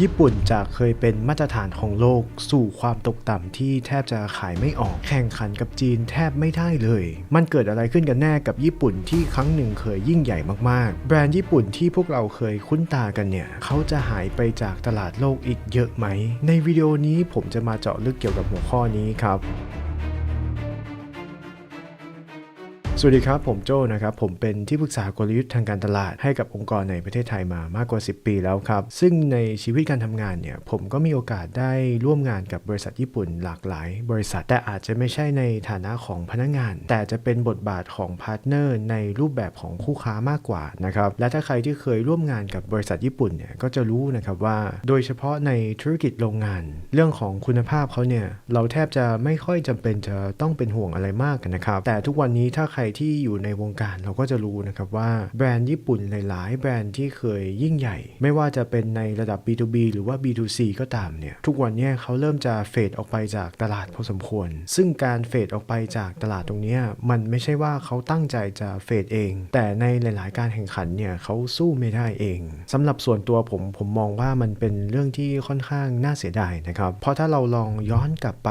ญี่ปุ่นจากเคยเป็นมาตรฐานของโลกสู่ความตกต่ำที่แทบจะขายไม่ออกแข่งขันกับจีนแทบไม่ได้เลย มันเกิดอะไรขึ้นกันแน่กับญี่ปุ่นที่ครั้งหนึ่งเคยยิ่งใหญ่มากๆ แบรนด์ญี่ปุ่นที่พวกเราเคยคุ้นตากันเนี่ย เขาจะหายไปจากตลาดโลกอีกเยอะไหม ในวิดีโอนี้ผมจะมาเจาะลึกเกี่ยวกับหัวข้อนี้ครับ สวัสดีครับ ผมโจ้นะครับ ผมเป็นที่ปรึกษากลยุทธ์ทางการตลาดให้กับองค์กรในประเทศไทยมามากกว่า 10 ปีแล้วครับ ซึ่งในชีวิตการทำงานเนี่ย ผมก็มีโอกาสได้ร่วมงานกับบริษัทญี่ปุ่นหลากหลาย บริษัทแต่อาจจะไม่ใช่ในฐานะของพนักงาน แต่จะเป็นบทบาทของพาร์ทเนอร์ในรูปแบบของคู่ค้ามากกว่านะครับ และถ้าใครที่เคยร่วมงานกับบริษัทญี่ปุ่นเนี่ยก็จะรู้นะครับว่า โดยเฉพาะในธุรกิจโรงงาน เรื่องของคุณภาพเขาเนี่ยเราแทบจะไม่ค่อยจำเป็นจะต้องเป็นห่วงอะไรมากนะครับแต่ทุกวันนี้ถ้าใครที่อยู่ในวงการเราก็จะรู้นะครับว่าแบรนด์ญี่ปุ่นหลาย ๆ แบรนด์ที่เคยยิ่งใหญ่ ไม่ว่าจะเป็นในระดับ B2B หรือว่า B2C ก็ตามเนี่ยทุกวันนี้เขาเริ่มจะเฟดออกไปจากตลาดพอสมควร ซึ่งการเฟดออกไปจากตลาดตรงนี้มันไม่ใช่ว่าเขาตั้งใจจะเฟดเอง แต่ในหลาย ๆ การแข่งขันเนี่ยเขาสู้ไม่ได้เองสำหรับส่วนตัวผมผมมองว่ามันเป็นเรื่องที่ค่อนข้างน่าเสียดายนะครับเพราะถ้าเราลองย้อนกลับไป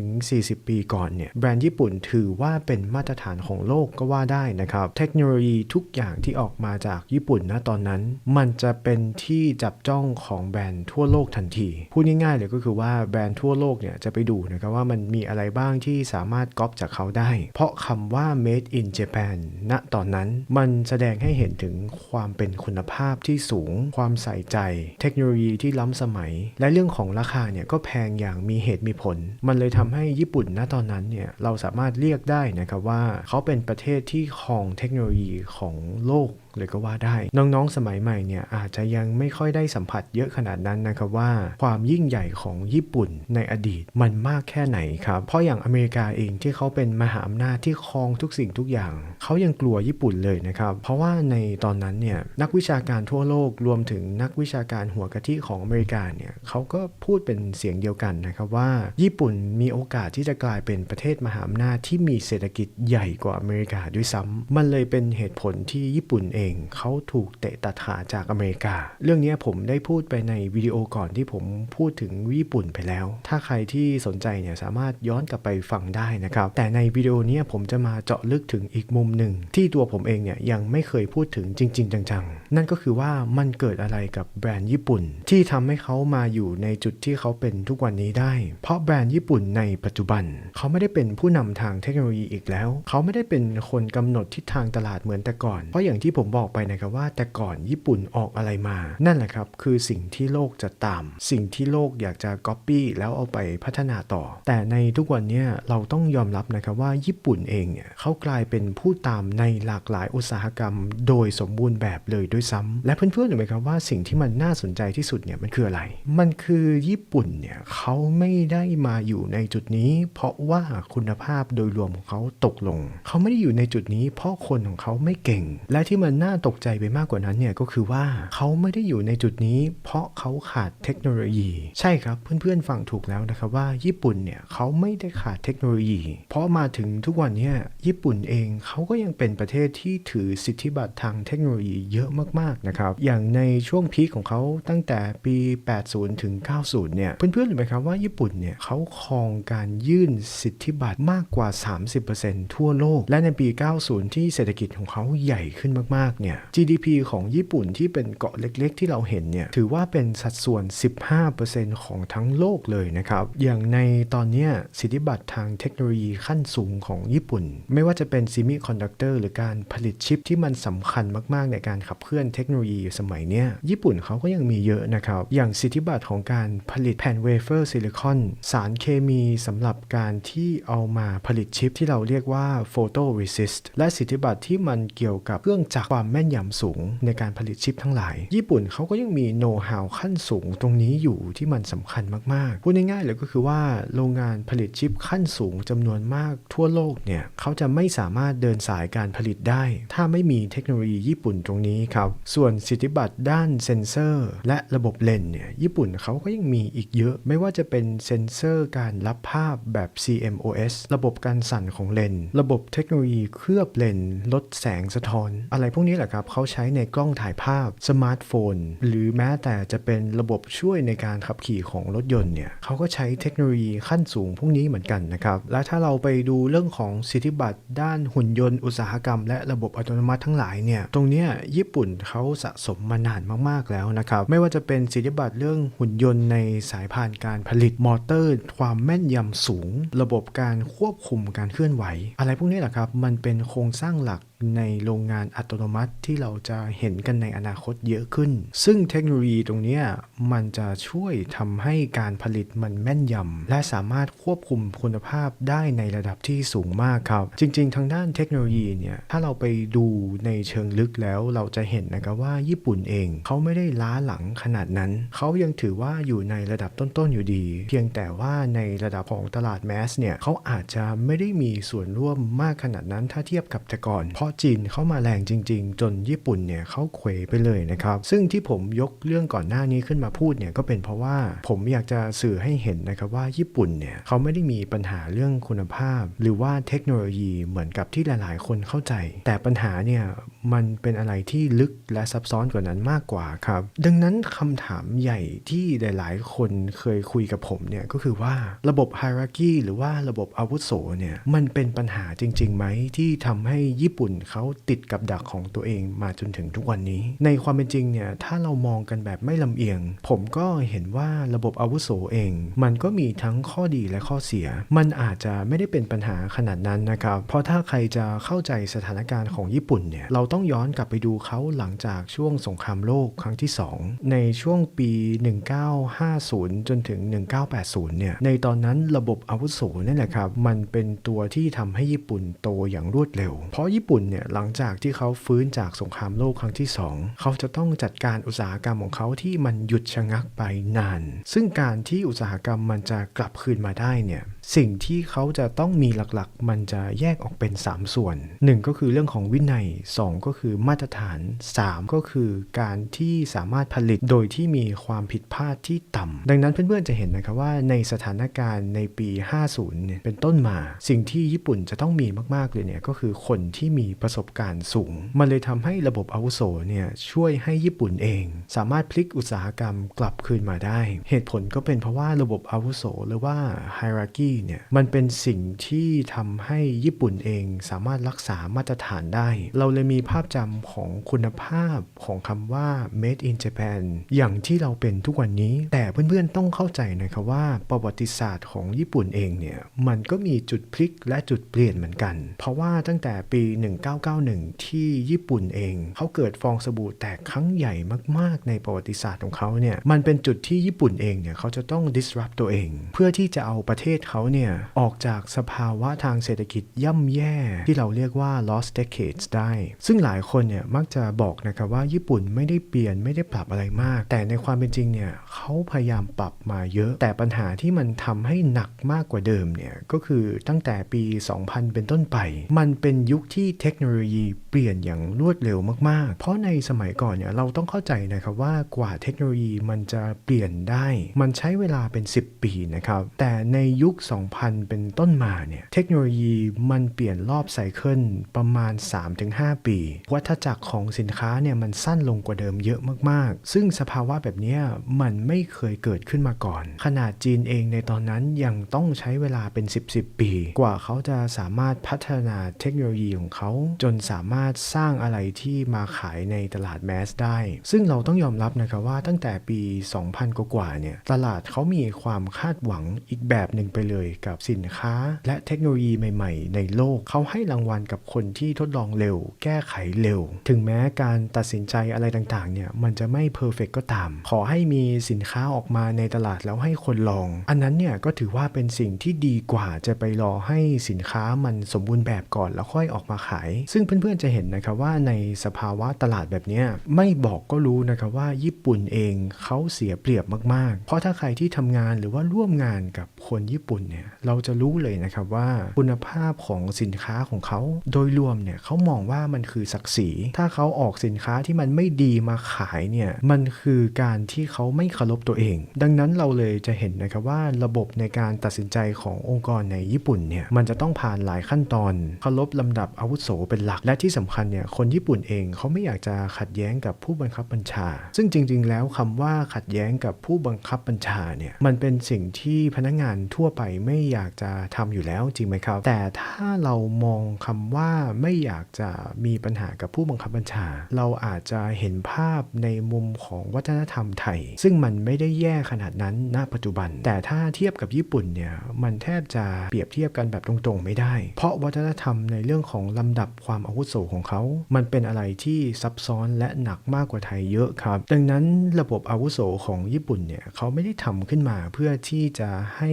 3-40 ปีก่อนเนี่ยแบรนด์ญี่ปุ่นถือว่าเป็นมาตรฐานของโลกก็ว่าได้นะครับ เทคโนโลยีทุกอย่างที่ออกมาจากญี่ปุ่นณตอนนั้น มันจะเป็นที่จับจ้องของแบรนด์ทั่วโลกทันที พูดง่ายๆเลยก็คือว่าแบรนด์ทั่วโลกเนี่ยจะไปดูนะครับว่ามันมีอะไรบ้างที่สามารถก๊อปจากเขาได้ เพราะคำว่า made in Japan ณตอนนั้นมันแสดงให้เห็นถึงความเป็นคุณภาพที่สูง ความใส่ใจ เทคโนโลยีที่ล้ำสมัย และเรื่องของราคาเนี่ยก็แพงอย่างมีเหตุมีผล มันเลยทำให้ญี่ปุ่นณตอนนั้นเนี่ยเราสามารถเรียกได้นะครับว่าเขาเป็นประเทศที่ครองเทคโนโลยีของโลกเลยก็ว่าได้ น้องๆสมัยใหม่เนี่ยอาจจะยังไม่ค่อยได้สัมผัสเยอะขนาดนั้นนะครับว่า ความยิ่งใหญ่ของญี่ปุ่นในอดีตมันมากแค่ไหนครับเพราะอย่างอเมริกาเองที่เขาเป็นมหาอำนาจที่ครองทุกสิ่งทุกอย่างเขายังกลัวญี่ปุ่นเลยนะครับเพราะว่าในตอนนั้นเนี่ยนักวิชาการทั่วโลกรวมถึงนักวิชาการหัวกะทิของอเมริกาเนี่ยเขาก็พูดเป็นเสียงเดียวกันนะครับว่า ญี่ปุ่นมีโอกาสที่จะกลายเป็นประเทศมหาอำนาจที่มีเศรษฐกิจใหญ่กว่าอเมริกาด้วยซ้ำมันเลยเป็นเหตุผลที่ญี่ปุ่นเองเขาถูกเตะตัดขาจากอเมริกา เรื่องนี้ผมได้พูดไปในวิดีโอก่อนที่ผมพูดถึงญี่ปุ่นไปแล้ว ถ้าใครที่สนใจเนี่ยสามารถย้อนกลับไปฟังได้นะครับ แต่ในวิดีโอนี้ผมจะมาเจาะลึกถึงอีกมุมหนึ่ง ที่ตัวผมเองเนี่ยยังไม่เคยพูดถึงจริง ๆ จังๆ นั่นก็คือว่ามันเกิดอะไรกับแบรนด์ญี่ปุ่น ที่ทำให้เขามาอยู่ในจุดที่เขาเป็นทุกวันนี้ได้ เพราะแบรนด์ญี่ปุ่นในปัจจุบัน เขาไม่ได้เป็นผู้นำทางเทคโนโลยีอีกแล้ว เขาไม่ได้เป็นคนกำหนดทิศทางตลาดเหมือนแต่ก่อน เพราะอย่างที่ผมบอกไปนะครับว่าแต่ก่อนญี่ปุ่นออกอะไรมา นั่นแหละครับคือสิ่งที่โลกจะตาม สิ่งที่โลกอยากจะก๊อปปี้แล้วเอาไปพัฒนาต่อ แต่ในทุกวันนี้เราต้องยอมรับนะครับว่าญี่ปุ่นเองเนี่ยเขากลายเป็นผู้ตามในหลากหลายอุตสาหกรรม โดยสมบูรณ์แบบเลยด้วยซ้ำและเพื่อนๆรู้ไหมครับว่าสิ่งที่มันน่าสนใจที่สุดเนี่ยมันคืออะไร มันคือญี่ปุ่นเนี่ยเขาไม่ได้มาอยู่ในจุดนี้ เพราะว่าคุณภาพโดยรวมของเขาตกลง เขาไม่ได้อยู่ในจุดนี้ เพราะคนของเขาไม่เก่ง และที่มันน่าตกใจไปมากกว่านั้นเนี่ยก็คือว่าเขาไม่ได้อยู่ในจุดนี้ เพราะเขาขาดเทคโนโลยี ใช่ครับเพื่อนๆฟังถูกแล้วนะครับว่าญี่ปุ่นเนี่ยเขาไม่ได้ขาดเทคโนโลยี เพราะมาถึงทุกวันนี้ญี่ปุ่นเองเขาก็ยังเป็นประเทศที่ถือสิทธิบัตรทางเทคโนโลยีเยอะมากๆนะครับอย่างในช่วงพีคของเขาตั้งแต่ปี 80 ถึง 90 เนี่ยเพื่อนๆรู้ไหมครับว่าญี่ปุ่นเนี่ยเขาครองการยื่นสิทธิบัตรมากกว่า 30%ทั่วโลก และในปี 90 ที่เศรษฐกิจของเขาใหญ่ขึ้นมากๆเนี่ย GDP ของญี่ปุ่นที่เป็นเกาะเล็ก ๆ ที่เราเห็นเนี่ยถือว่าเป็นสัดส่วน 15%ของทั้งโลกเลยนะครับ อย่างในตอนนี้สิทธิบัตรทางเทคโนโลยีขั้นสูงของญี่ปุ่น ไม่ว่าจะเป็นซิมิคอนดักเตอร์หรือการผลิตชิปที่มันสำคัญมาก ๆ ในการขับเคลื่อนเทคโนโลยีสมัยเนี้ยญี่ปุ่นเขาก็ยังมีเยอะนะครับ อย่างสิทธิบัตรของการผลิตแผ่นเวเฟอร์ซิลิคอนสารเคมีสำหรับการที่เอามาผลิตชิปที่เราเรียกว่าโฟโตเรสิสต์และสิทธิบัตรที่มันเกี่ยวกับเครื่องจักรความแม่นยำสูงในการผลิตชิปทั้งหลาย ญี่ปุ่นเขาก็ยังมีโน้ตฮาวขั้นสูงตรงนี้อยู่ที่มันสำคัญมากๆ พูดง่ายๆเลยก็คือว่าโรงงานผลิตชิปขั้นสูงจำนวนมากทั่วโลกเนี่ยเขาจะไม่สามารถเดินสายการผลิตได้ ถ้าไม่มีเทคโนโลยีญี่ปุ่นตรงนี้ครับ ส่วนสิทธิบัตรด้านเซนเซอร์ และระบบเลนส์เนี่ยญี่ปุ่นเขาก็ยังมีอีกเยอะ ไม่ว่าจะเป็นเซนเซอร์การรับภาพแบบ CMOS ระบบการสั่นของเลนส์ระบบเทคโนโลยีเคลือบเลนส์ลดแสงสะท้อน อะไรพวกนี้นี้แหละครับเขาใช้ในกล้องถ่ายภาพสมาร์ทโฟน หรือแม้แต่จะเป็นระบบช่วยในการขับขี่ของรถยนต์เนี่ยเขาก็ใช้เทคโนโลยีขั้นสูงพวกนี้เหมือนกันนะครับ และถ้าเราไปดูเรื่องของสิทธิบัตรด้านหุ่นยนต์อุตสาหกรรม และระบบอัตโนมัติทั้งหลายเนี่ยตรงเนี้ยญี่ปุ่นเขาสะสมมานานมากๆแล้วนะครับไม่ว่าจะเป็นสิทธิบัตรเรื่องหุ่นยนต์ในสายพานการผลิตมอเตอร์ ความแม่นยำสูง ระบบการควบคุมการเคลื่อนไหว อะไรพวกนี้แหละครับมันเป็นโครงสร้างหลัก ในโรงงานอัตโนมัติที่เราจะเห็นกันในอนาคตเยอะขึ้น ซึ่งเทคโนโลยีตรงนี้มันจะช่วยทำให้การผลิตมันแม่นยำและสามารถควบคุมคุณภาพได้ในระดับที่สูงมากครับ จริง ๆ ทางด้านเทคโนโลยีเนี่ยถ้าเราไปดูในเชิงลึกแล้วเราจะเห็นนะครับว่าญี่ปุ่นเองเขาไม่ได้ล้าหลังขนาดนั้น เขายังถือว่าอยู่ในระดับต้นๆอยู่ดี เพียงแต่ว่าในระดับของตลาดแมสเนี่ยเขาอาจจะไม่ได้มีส่วนร่วมมากขนาดนั้นถ้าเทียบกับแต่ก่อนเพราะจีนเข้ามาแรงจริง ๆ จนญี่ปุ่นเนี่ยเขาเขวไปเลยนะครับ ซึ่งที่ผมยกเรื่องก่อนหน้านี้ขึ้นมาพูดเนี่ยก็เป็นเพราะว่าผมอยากจะสื่อให้เห็นนะครับว่าญี่ปุ่นเนี่ยเขาไม่ได้มีปัญหาเรื่องคุณภาพ หรือว่าเทคโนโลยีเหมือนกับที่หลาย ๆ คนเข้าใจ แต่ปัญหาเนี่ยมันเป็นอะไรที่ลึกและซับซ้อนกว่านั้นมากกว่าครับ ดังนั้นคำถามใหญ่ที่หลาย ๆ คนเคยคุยกับผมเนี่ยก็คือว่าระบบไฮรักีหรือว่าระบบอาวุโสเนี่ยมันเป็นปัญหาจริงๆไหมที่ทำให้ญี่ปุ่นเขาติดกับดักของตัวเองมาจนถึงทุกวันนี้ ในความเป็นจริงเนี่ยถ้าเรามองกันแบบไม่ลำเอียง ผมก็เห็นว่าระบบอาวุโสเอง มันก็มีทั้งข้อดีและข้อเสีย มันอาจจะไม่ได้เป็นปัญหาขนาดนั้นนะครับ เพราะถ้าใครจะเข้าใจสถานการณ์ของญี่ปุ่นเนี่ยเราต้องย้อนกลับไปดูเขาหลังจากช่วงสงครามโลกครั้งที่ 2 ในช่วงปี 1950 จนถึง 1980 เนี่ยในตอนนั้นระบบอาวุโสนั่นแหละครับมันเป็นตัวที่ทำให้ญี่ปุ่นโตอย่างรวดเร็ว เพราะญี่ปุ่นเนี่ยหลังจากที่เขาฟื้นจากสงครามโลกครั้งที่ 2 เขาจะต้องจัดการอุตสาหกรรมของเขาที่มันหยุดชะงักไปนาน ซึ่งการที่อุตสาหกรรมมันจะกลับคืนมาได้เนี่ยสิ่งที่เขาจะต้องมีหลักๆ มันจะแยกออกเป็น 3 ส่วน 1 ก็คือเรื่องของวินัย 2 ก็คือมาตรฐาน 3 ก็คือการที่สามารถผลิตโดยที่มีความผิดพลาดที่ต่ำดังนั้นเพื่อนๆจะเห็นนะครับว่าในสถานการณ์ในปี 50เนี่ยเป็นต้นมา สิ่งที่ญี่ปุ่นจะต้องมีมากๆเลยเนี่ยก็คือคนที่มีประสบการณ์สูง มันเลยทำให้ระบบอาวุโสเนี่ยช่วยให้ญี่ปุ่นเอง สามารถพลิกอุตสาหกรรมกลับคืนมาได้ เหตุผลก็เป็นเพราะว่าระบบอาวุโสหรือว่า hierarchy เนี่ยมันเป็นสิ่งที่ทำให้ญี่ปุ่นเองสามารถรักษามาตรฐานได้ เราเลยมีภาพจำของคุณภาพของคำว่า made in Japan อย่างที่เราเป็นทุกวันนี้ แต่เพื่อนๆต้องเข้าใจนะครับว่าประวัติศาสตร์ของญี่ปุ่นเองเนี่ยมันก็มีจุดพลิกและจุดเปลี่ยนเหมือนกัน เพราะว่าตั้งแต่ปี 1991 ที่ญี่ปุ่นเอง เขาเกิดฟองสบู่แตกครั้งใหญ่มากๆ ในประวัติศาสตร์ของเขาเนี่ยมันเป็นจุดที่ญี่ปุ่นเองเนี่ยเขาจะต้อง disrupt ตัวเอง เพื่อที่จะเอาประเทศเขาเนี่ยออกจากสภาวะทางเศรษฐกิจย่ำแย่ที่เราเรียกว่า lost decades ได้ ซึ่งหลายคนเนี่ยมักจะบอกนะครับว่าญี่ปุ่นไม่ได้เปลี่ยนไม่ได้ปรับอะไรมาก แต่ในความเป็นจริงเนี่ยเขาพยายามปรับมาเยอะ แต่ปัญหาที่มันทำให้หนักมากกว่าเดิมเนี่ยก็คือตั้งแต่ปี 2000 เป็นต้นไป มันเป็นยุคที่เทคโนโลยีเปลี่ยนอย่างรวดเร็วมาก ๆ เพราะในสมัยก่อนเนี่ยเราต้องเข้าใจนะครับว่ากว่าเทคโนโลยีมันจะเปลี่ยนได้ มันใช้เวลาเป็น 10 ปีนะครับ แต่ในยุค2000 เป็นต้นมาเนี่ย เทคโนโลยีมันเปลี่ยนรอบไซเคิลประมาณ 3-5 ปี วัฏจักรของสินค้าเนี่ยมันสั้นลงกว่าเดิมเยอะมากๆ ซึ่งสภาวะแบบนี้มันไม่เคยเกิดขึ้นมาก่อน ขนาดจีนเองในตอนนั้นยังต้องใช้เวลาเป็น 10-10 ปี กว่าเขาจะสามารถพัฒนาเทคโนโลยีของเขาจนสามารถสร้างอะไรที่มาขายในตลาดแมสได้ ซึ่งเราต้องยอมรับนะครับว่าตั้งแต่ปี 2000 กว่าเนี่ย ตลาดเขามีความคาดหวังอีกแบบหนึ่งไปเลยกับสินค้า และเทคโนโลยีใหม่ ๆ ในโลกเขาให้รางวัลกับคนที่ทดลองเร็ว แก้ไขเร็ว ถึงแม้การตัดสินใจอะไรต่างๆเนี่ยมันจะไม่เพอร์เฟกก็ตาม ขอให้มีสินค้าออกมาในตลาดแล้วให้คนลอง อันนั้นเนี่ยก็ถือว่าเป็นสิ่งที่ดีกว่าจะไปรอให้สินค้ามันสมบูรณ์แบบก่อนแล้วค่อยออกมาขาย ซึ่งเพื่อนๆจะเห็นนะครับว่าในสภาวะตลาดแบบนี้ไม่บอกก็รู้นะครับว่าญี่ปุ่นเองเขาเสียเปรียบมากๆ เพราะถ้าใครที่ทำงานหรือว่าร่วมงานกับคนญี่ปุ่นเนี่ยเราจะรู้เลยนะครับว่าคุณภาพของสินค้าของเขา โดยรวมเนี่ยเขามองว่ามันคือศักดิ์ศรี ถ้าเขาออกสินค้าที่มันไม่ดีมาขายเนี่ยมันคือการที่เขาไม่เคารพตัวเอง ดังนั้นเราเลยจะเห็นนะครับว่าระบบในการตัดสินใจขององค์กรในญี่ปุ่นเนี่ยมันจะต้องผ่านหลายขั้นตอนเคารพลำดับอาวุโสเป็นหลัก และที่สำคัญเนี่ยคนญี่ปุ่นเองเขาไม่อยากจะขัดแย้งกับผู้บังคับบัญชา ซึ่งจริง ๆ แล้วคำว่าขัดแย้งกับผู้บังคับบัญชาเนี่ยมันเป็นสิ่งที่พนักงานทั่วไปไม่อยากจะทำอยู่แล้วจริงไหมครับ แต่ถ้าเรามองคำว่าไม่อยากจะมีปัญหากับผู้บังคับบัญชา เราอาจจะเห็นภาพในมุมของวัฒนธรรมไทย ซึ่งมันไม่ได้แย่ขนาดนั้นณปัจจุบัน แต่ถ้าเทียบกับญี่ปุ่นเนี่ยมันแทบจะเปรียบเทียบกันแบบตรงๆ ไม่ได้ เพราะวัฒนธรรมในเรื่องของลำดับความอาวุโสของเขา มันเป็นอะไรที่ซับซ้อนและหนักมากกว่าไทยเยอะครับ ดังนั้นระบบอาวุโสของญี่ปุ่นเนี่ยเขาไม่ได้ทำขึ้นมาเพื่อที่จะให้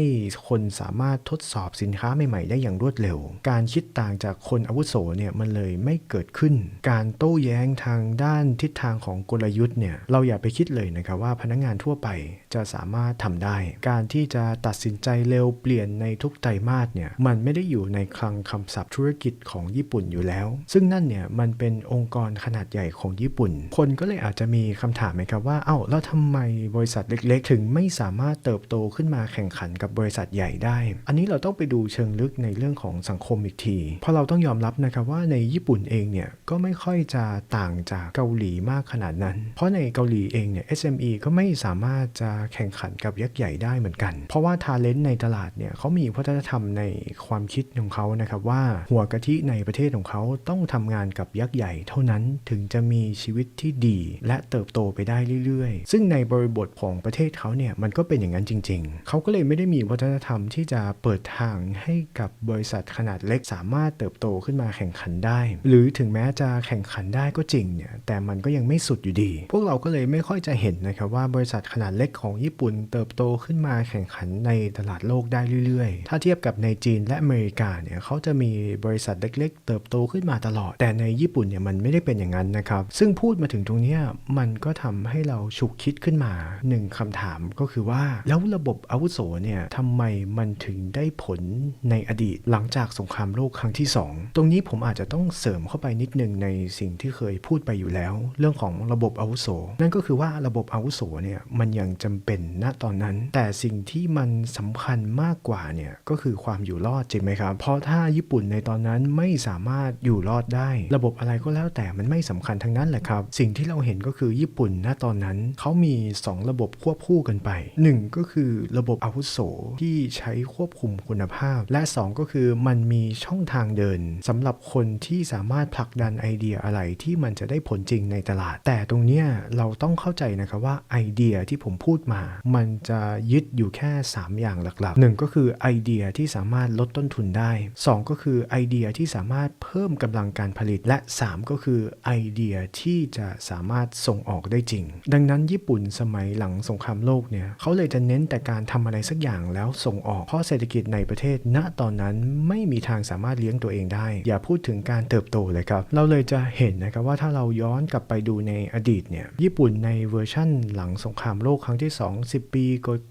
คนสามารถทดสอบสินค้าใหม่ๆ ได้อย่างรวดเร็ว การคิดต่างจากคนอาวุโสเนี่ยมันเลยไม่เกิดขึ้น การโต้แย้งทางด้านทิศทางของกลยุทธ์เนี่ยเราอย่าไปคิดเลยนะครับว่าพนักงานทั่วไปจะสามารถทำได้ การที่จะตัดสินใจเร็วเปลี่ยนในทุกไตรมาสเนี่ยมันไม่ได้อยู่ในคลังคำศัพท์ธุรกิจของญี่ปุ่นอยู่แล้ว ซึ่งนั่นเนี่ยมันเป็นองค์กรขนาดใหญ่ของญี่ปุ่น คนก็เลยอาจจะมีคำถามไหมครับว่าเอ้าแล้วทำไมบริษัทเล็กๆ ถึงไม่สามารถเติบโตขึ้นมาแข่งขันกับบริษัทใหญ่ได้อันนี้เราต้องไปดูเชิงลึกในเรื่องของสังคมอีกที เพราะเราต้องยอมรับนะครับว่าในญี่ปุ่นเองเนี่ยก็ไม่ค่อยจะต่างจากเกาหลีมากขนาดนั้น เพราะในเกาหลีเองเนี่ย SME ก็ไม่สามารถจะแข่งขันกับยักษ์ใหญ่ได้เหมือนกัน เพราะว่าทาเลนต์ในตลาดเนี่ยเขามีวัฒนธรรมในความคิดของเขานะครับว่าหัวกะทิในประเทศของเขาต้องทำงานกับยักษ์ใหญ่เท่านั้นถึงจะมีชีวิตที่ดี และเติบโตไปได้เรื่อยๆ ซึ่งในบริบทของประเทศเขาเนี่ยมันก็เป็นอย่างนั้นจริง ๆ เขาก็เลยไม่ได้มีวัฒนธรรมที่ที่จะเปิดทางให้กับบริษัทขนาดเล็กสามารถเติบโตขึ้นมาแข่งขันได้ หรือถึงแม้จะแข่งขันได้ก็จริงเนี่ยแต่มันก็ยังไม่สุดอยู่ดี พวกเราก็เลยไม่ค่อยจะเห็นนะครับว่าบริษัทขนาดเล็กของญี่ปุ่น เติบโตขึ้นมาแข่งขันในตลาดโลกได้เรื่อยๆ ถ้าเทียบกับในจีนและอเมริกาเนี่ยเขาจะมีบริษัทเล็ก ๆ เติบโตขึ้นมาตลอด แต่ในญี่ปุ่นเนี่ยมันไม่ได้เป็นอย่างนั้นนะครับ ซึ่งพูดมาถึงตรงนี้มันก็ทำให้เราฉุกคิดขึ้นมาหนึ่งคำถามก็คือว่า แล้วระบบอาวุโสเนี่ยทำไมมันถึงได้ผลในอดีตหลังจากสงครามโลกครั้งที่ 2 ตรงนี้ผมอาจจะต้องเสริมเข้าไปนิดนึงในสิ่งที่เคยพูดไปอยู่แล้ว เรื่องของระบบอาวุโส นั่นก็คือว่าระบบอาวุโสเนี่ยมันยังจำเป็นณตอนนั้น แต่สิ่งที่มันสำคัญมากกว่าเนี่ยก็คือความอยู่รอดจริงไหมครับ เพราะถ้าญี่ปุ่นในตอนนั้นไม่สามารถอยู่รอดได้ ระบบอะไรก็แล้วแต่มันไม่สำคัญทั้งนั้นแหละครับ สิ่งที่เราเห็นก็คือญี่ปุ่นณตอนนั้นเขามี 2 ระบบควบคู่กันไป 1 ก็คือระบบอาวุโสที่ใช้้ควบคุมคุณภาพ และ 2 ก็คือมันมีช่องทางเดินสำหรับคนที่สามารถผลักดันไอเดียอะไรที่มันจะได้ผลจริงในตลาด แต่ตรงเนี้ยเราต้องเข้าใจนะครับว่าไอเดียที่ผมพูดมา มันจะยึดอยู่แค่ 3 อย่างหลักๆ 1 ก็คือไอเดียที่สามารถลดต้นทุนได้ 2 ก็คือไอเดียที่สามารถเพิ่มกำลังการผลิต และ 3 ก็คือไอเดียที่จะสามารถส่งออกได้จริง ดังนั้นญี่ปุ่นสมัยหลังสงครามโลกเนี่ยเขาเลยจะเน้นแต่การทำอะไรสักอย่างแล้วส่งออกเพราะเศรษฐกิจในประเทศ ณตอนนั้นไม่มีทางสามารถเลี้ยงตัวเองได้ อย่าพูดถึงการเติบโตเลยครับ เราเลยจะเห็นนะครับว่าถ้าเราย้อนกลับไปดูในอดีตเนี่ยญี่ปุ่นในเวอร์ชั่นหลังสงครามโลกครั้งที่ 2 10 ปี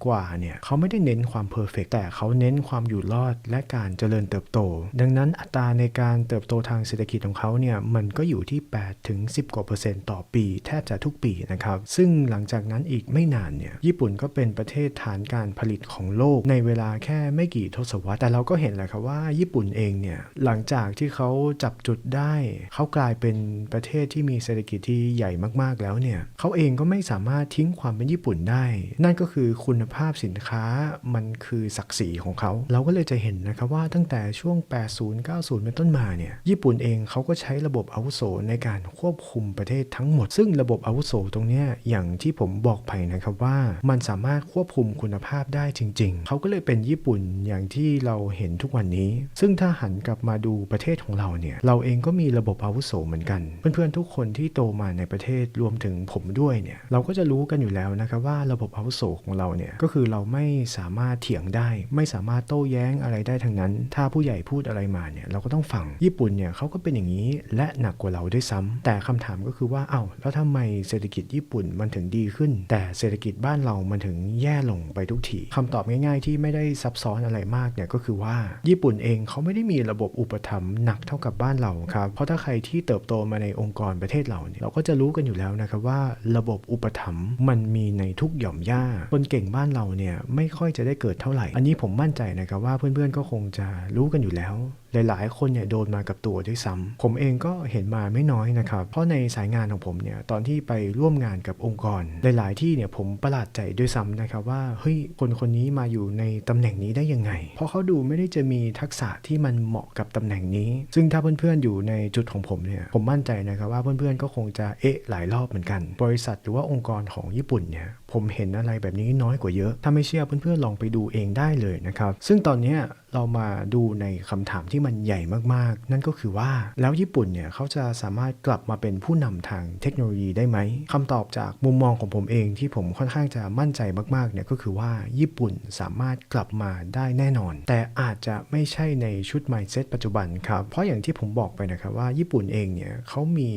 กว่าเนี่ยเขาไม่ได้เน้นความเพอร์เฟกแต่เขาเน้นความอยู่รอดและการเจริญเติบโต ดังนั้นอัตราในการเติบโตทางเศรษฐกิจของเขาเนี่ยมันก็อยู่ที่8ถึง10 กว่าเปอร์เซ็นต์ต่อปี แทบจะทุกปีนะครับซึ่งหลังจากนั้นอีกไม่นานเนี่ยญี่ปุ่นก็เป็นประเทศฐานการผลิตของโลกในเวลาแค่ไม่กี่ทศวรรษแต่เราก็เห็นแหละครับว่าญี่ปุ่นเองเนี่ยหลังจากที่เขาจับจุดได้ เขากลายเป็นประเทศที่มีเศรษฐกิจที่ใหญ่มากๆแล้วเนี่ยเขาเองก็ไม่สามารถทิ้งความเป็นญี่ปุ่นได้ นั่นก็คือคุณภาพสินค้ามันคือศักดิ์ศรีของเขา เราก็เลยจะเห็นนะครับว่าตั้งแต่ช่วง 80 90 เป็นต้นมาเนี่ยญี่ปุ่นเองเขาก็ใช้ระบบอาวุโสในการควบคุมประเทศทั้งหมด ซึ่งระบบอาวุโสตรงนี้อย่างที่ผมบอกไปนะครับว่ามันสามารถควบคุมคุณภาพได้จริง ๆ เขาก็เลยเป็นญี่ปุ่นอย่างที่เราเห็นทุกวันนี้ ซึ่งถ้าหันกลับมาดูประเทศของเราเนี่ย เราเองก็มีระบบอาวุโสเหมือนกัน เพื่อนๆทุกคนที่โตมาในประเทศรวมถึงผมด้วยเนี่ย เราก็จะรู้กันอยู่แล้วนะครับว่าระบบอาวุโสของเราเนี่ยก็คือเราไม่สามารถเถียงได้ ไม่สามารถโต้แย้งอะไรได้ทั้งนั้น ถ้าผู้ใหญ่พูดอะไรมาเนี่ยเราก็ต้องฟังญี่ปุ่นเนี่ยเขาก็เป็นอย่างนี้และหนักกว่าเราด้วยซ้ำแต่คำถามก็คือว่าเอ้าแล้วทำไมเศรษฐกิจญี่ปุ่นมันถึงดีขึ้น แต่เศรษฐกิจบ้านเรามันถึงแย่ลงไปทุกทีคำตอบง่าย ๆ ที่ไม่ได้ซับซ้อนอะไรมากเนี่ยก็คือว่าญี่ปุ่นเองเขาไม่ได้มีระบบอุปถัมภ์หนักเท่ากับบ้านเราครับเพราะถ้าใครที่เติบโตมาในองค์กรประเทศเราเนี่ยเราก็จะรู้กันอยู่แล้วนะครับว่าระบบอุปถัมภ์มันมีในทุกหย่อมย่าคนเก่งบ้านเราเนี่ยไม่ค่อยจะได้เกิดเท่าไหร่ อันนี้ผมมั่นใจนะครับว่าเพื่อนๆก็คงจะรู้กันอยู่แล้วหลาย ๆ คนเนี่ยโดนมากับตัวด้วยซ้ำผมเองก็เห็นมาไม่น้อยนะครับ เพราะในสายงานของผมเนี่ยตอนที่ไปร่วมงานกับองค์กร หลาย ๆ ที่เนี่ยผมประหลาดใจด้วยซ้ำนะครับว่าเฮ้ยคนคนนี้มาอยู่ในตำแหน่งนี้ได้ยังไง เพราะเขาดูไม่ได้จะมีทักษะที่มันเหมาะกับตำแหน่งนี้ ซึ่งถ้าเพื่อน ๆ อยู่ในจุดของผมเนี่ยผมมั่นใจนะครับว่าเพื่อน ๆ ก็คงจะเอะหลายรอบเหมือนกัน บริษัทหรือว่าองค์กรของญี่ปุ่นเนี่ยผมเห็นอะไรแบบนี้น้อยกว่าเยอะ ถ้าไม่เชื่อเพื่อนๆลองไปดูเองได้เลยนะครับ ซึ่งตอนนี้เรามาดูในคำถามที่มันใหญ่มากๆ นั่นก็คือว่าแล้วญี่ปุ่นเนี่ยเขาจะสามารถกลับมาเป็นผู้นำทางเทคโนโลยีได้ไหมคำตอบจากมุมมองของผมเองที่ผมค่อนข้างจะมั่นใจมากๆเนี่ยก็คือว่าญี่ปุ่นสามารถกลับมาได้แน่นอน แต่อาจจะไม่ใช่ในชุด mindset ปัจจุบันครับ เพราะอย่างที่ผมบอกไปนะครับว่าญี่ปุ่นเองเนี่ยเขามี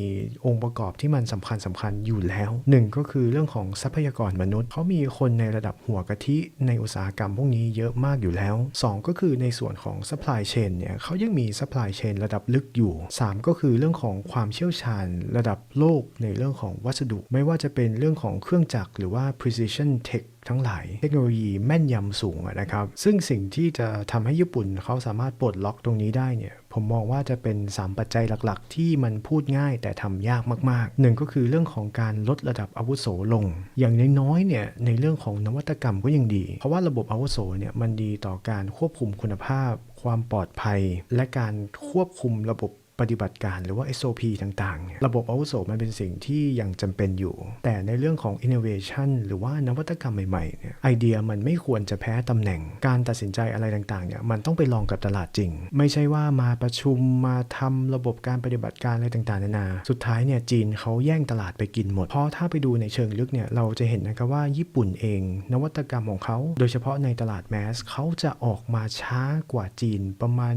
องค์ประกอบที่มันสำคัญสำคัญอยู่แล้วหนึ่งก็คือเรื่องของทรัพยากรมนุษย์เขามีคนในระดับหัวกะทิในอุตสาหกรรมพวกนี้เยอะมากอยู่แล้วสองก็คือในส่วนของ supply chain เนี่ยเขายังมี supply chain ระดับลึกอยู่ 3 ก็คือเรื่องของความเชี่ยวชาญระดับโลกในเรื่องของวัสดุ ไม่ว่าจะเป็นเรื่องของเครื่องจักรหรือว่า precision tech ทั้งหลาย เทคโนโลยีแม่นยำสูงนะครับ ซึ่งสิ่งที่จะทำให้ญี่ปุ่นเขาสามารถปลดล็อกตรงนี้ได้เนี่ยผมมองว่าจะเป็น 3 ปัจจัยหลักๆ ที่มันพูดง่ายแต่ทำยากมากๆหนึ่งก็คือเรื่องของการลดระดับอาวุโสลง อย่างน้อยๆเนี่ยในเรื่องของนวัตกรรมก็ยังดี เพราะว่าระบบอาวุโสเนี่ยมันดีต่อการควบคุมคุณภาพ ความปลอดภัย และการควบคุมระบบ ปฏิบัติการหรือว่า SOP ต่างๆเนี่ยระบบอาวุโสมันเป็นสิ่งที่ยังจำเป็นอยู่ แต่ในเรื่องของ innovation หรือว่านวัตกรรมใหม่ๆเนี่ยไอเดียมันไม่ควรจะแพ้ตำแหน่ง การตัดสินใจอะไรต่างๆเนี่ยมันต้องไปลองกับตลาดจริง ไม่ใช่ว่ามาประชุมมาทำระบบการปฏิบัติการอะไรต่างๆนานา สุดท้ายเนี่ยจีนเขาแย่งตลาดไปกินหมด เพราะถ้าไปดูในเชิงลึกเนี่ยเราจะเห็นนะครับว่าญี่ปุ่นเอง นวัตกรรมของเขา โดยเฉพาะในตลาดแมสเขาจะออกมาช้ากว่าจีนประมาณ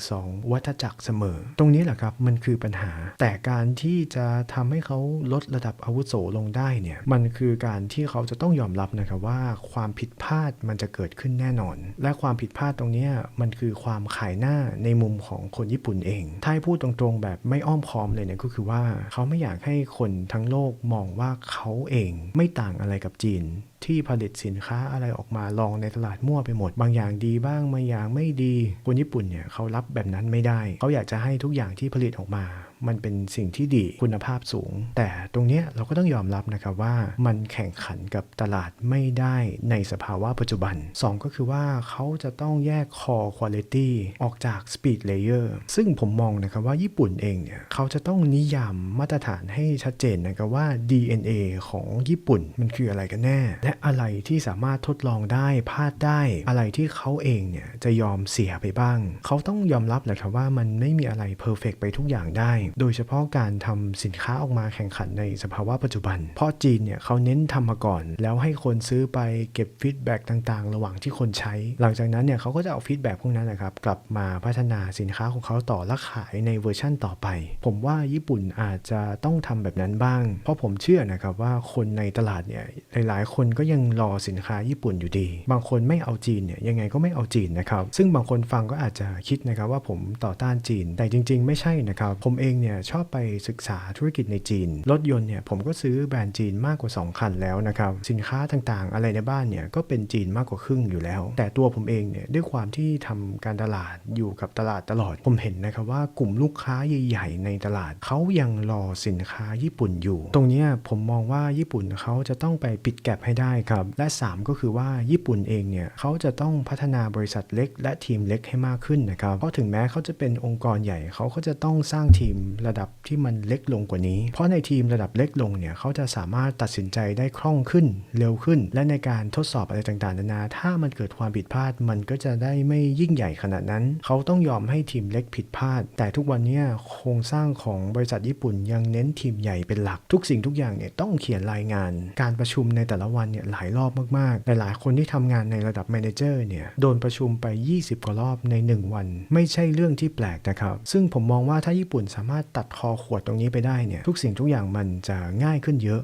1-2 วัฏจักรเสมอ ตรงนี้แหละครับ มันคือปัญหา แต่การที่จะทำให้เขาลดระดับอาวุโสลงได้เนี่ย มันคือการที่เขาจะต้องยอมรับนะครับว่าความผิดพลาดมันจะเกิดขึ้นแน่นอน และความผิดพลาดตรงนี้มันคือความขายหน้าในมุมของคนญี่ปุ่นเอง ถ้าพูดตรงๆแบบไม่อ้อมค้อมเลยเนี่ยก็คือว่าเขาไม่อยากให้คนทั้งโลกมองว่าเขาเองไม่ต่างอะไรกับจีน ที่ผลิตสินค้าอะไรออกมาลองในตลาดมั่วไปหมด บางอย่างดีบ้างบางอย่างไม่ดีคนญี่ปุ่นเนี่ยเขารับแบบนั้นไม่ได้ เขาอยากจะให้ทุกอย่างที่ผลิตออกมา มันเป็นสิ่งที่ดีคุณภาพสูง แต่ตรงนี้เราก็ต้องยอมรับนะครับว่ามันแข่งขันกับตลาดไม่ได้ในสภาวะปัจจุบัน 2 ก็คือว่าเขาจะต้องแยก core quality ออกจาก speed layer ซึ่งผมมองนะครับว่าญี่ปุ่นเองเนี่ยเขาจะต้องนิยามมาตรฐานให้ชัดเจนนะครับว่า DNA ของญี่ปุ่นมันคืออะไรกันแน่ และอะไรที่สามารถทดลองได้พลาดได้อะไรที่เขาเองเนี่ยจะยอมเสียไปบ้าง เขาต้องยอมรับแหละครับว่ามันไม่มีอะไรเพอร์เฟกไปทุกอย่างได้โดยเฉพาะการทำสินค้าออกมาแข่งขันในสภาวะปัจจุบัน เพราะจีนเนี่ยเขาเน้นทำมาก่อน แล้วให้คนซื้อไปเก็บฟีดแบ็กต่างๆ ระหว่างที่คนใช้ หลังจากนั้นเนี่ยเขาก็จะเอาฟีดแบ็กพวกนั้นนะครับกลับมาพัฒนาสินค้าของเขาต่อและขายในเวอร์ชั่นต่อไป ผมว่าญี่ปุ่นอาจจะต้องทำแบบนั้นบ้าง เพราะผมเชื่อนะครับว่าคนในตลาดเนี่ยหลายๆ คนก็ยังรอสินค้าญี่ปุ่นอยู่ดี บางคนไม่เอาจีนเนี่ยยังไงก็ไม่เอาจีนนะครับซึ่งบางคนฟังก็อาจจะคิดนะครับว่าผมต่อต้านจีนแต่จริง ๆ ไม่ใช่นะครับผมเองเนี่ยชอบไปศึกษาธุรกิจในจีน รถยนต์เนี่ยผมก็ซื้อแบรนด์จีนมากกว่า 2 คันแล้วนะครับ สินค้าต่างๆ อะไรในบ้านเนี่ยก็เป็นจีนมากกว่าครึ่งอยู่แล้ว แต่ตัวผมเองเนี่ยด้วยความที่ทำการตลาดอยู่กับตลาดตลอด ผมเห็นนะครับว่ากลุ่มลูกค้าใหญ่ ๆ ในตลาดเขายังรอสินค้าญี่ปุ่นอยู่ ตรงนี้ผมมองว่าญี่ปุ่นเขาจะต้องไปปิดแกลบให้ได้ครับและ 3 ก็คือว่าญี่ปุ่นเองเนี่ยเขาจะต้องพัฒนาบริษัทเล็ก และทีมเล็กให้มากขึ้นนะครับเพราะถึงแม้เขาจะเป็นองค์กรใหญ่เขาก็จะต้องสร้างทีมระดับที่มันเล็กลงกว่านี้ เพราะในทีมระดับเล็กลงเนี่ยเขาจะสามารถตัดสินใจได้คล่องขึ้น เร็วขึ้น และในการทดสอบอะไรต่างๆนานา ถ้ามันเกิดความผิดพลาด มันก็จะได้ไม่ยิ่งใหญ่ขนาดนั้น เขาต้องยอมให้ทีมเล็กผิดพลาด แต่ทุกวันนี้โครงสร้างของบริษัทญี่ปุ่นยังเน้นทีมใหญ่เป็นหลัก ทุกสิ่งทุกอย่างเนี่ยต้องเขียนรายงาน การประชุมในแต่ละวันเนี่ยหลายรอบมากๆ หลายๆคนที่ทำงานในระดับแมเนเจอร์เนี่ยโดนประชุมไป 20 กว่ารอบใน 1 วัน ไม่ใช่เรื่องที่แปลกนะครับ ซึ่งผมมองว่าถ้าญี่ปุ่นสามารถารถตัดคอขวดตรงนี้ไปได้เนี่ยทุกสิ่งทุกอย่างมันจะง่ายขึ้นเยอะ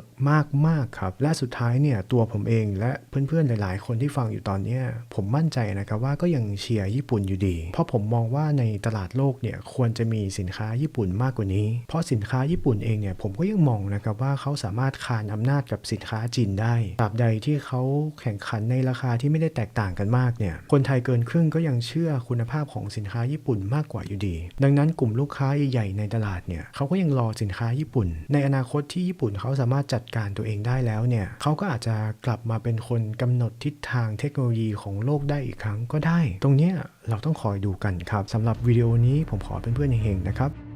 มากๆครับและสุดท้ายเนี่ยตัวผมเองและเพื่อนๆหลาย ๆ คนที่ฟังอยู่ตอนนี้ผมมั่นใจนะครับว่าก็ยังเชียร์ญี่ปุ่นอยู่ดี เพราะผมมองว่าในตลาดโลกเนี่ยควรจะมีสินค้าญี่ปุ่นมากกว่านี้ เพราะสินค้าญี่ปุ่นเองเนี่ยผมก็ยังมองนะครับว่าเขาสามารถคานอำนาจกับสินค้าจีนได้ตราบใดที่เขาแข่งขันในราคาที่ไม่ได้แตกต่างกันมากเนี่ยคนไทยเกินครึ่งก็ยังเชื่อคุณภาพของสินค้าญี่ปุ่นมากกว่าอยู่ดี ดังนั้นกลุ่มลูกค้าใหญ่ๆในตลาดเนี่ยเขาก็ยังรอสินค้าญี่ปุ่น ในอนาคตที่ญี่ปุ่นเขาสามารถจัดการตัวเองได้แล้วเนี่ยเขาก็อาจจะกลับมาเป็นคนกำหนดทิศทางเทคโนโลยีของโลกได้อีกครั้งก็ได้ ตรงเนี้ยเราต้องคอยดูกันครับสำหรับวิดีโอนี้ผมขอเเพื่อนๆเฮงนะครับ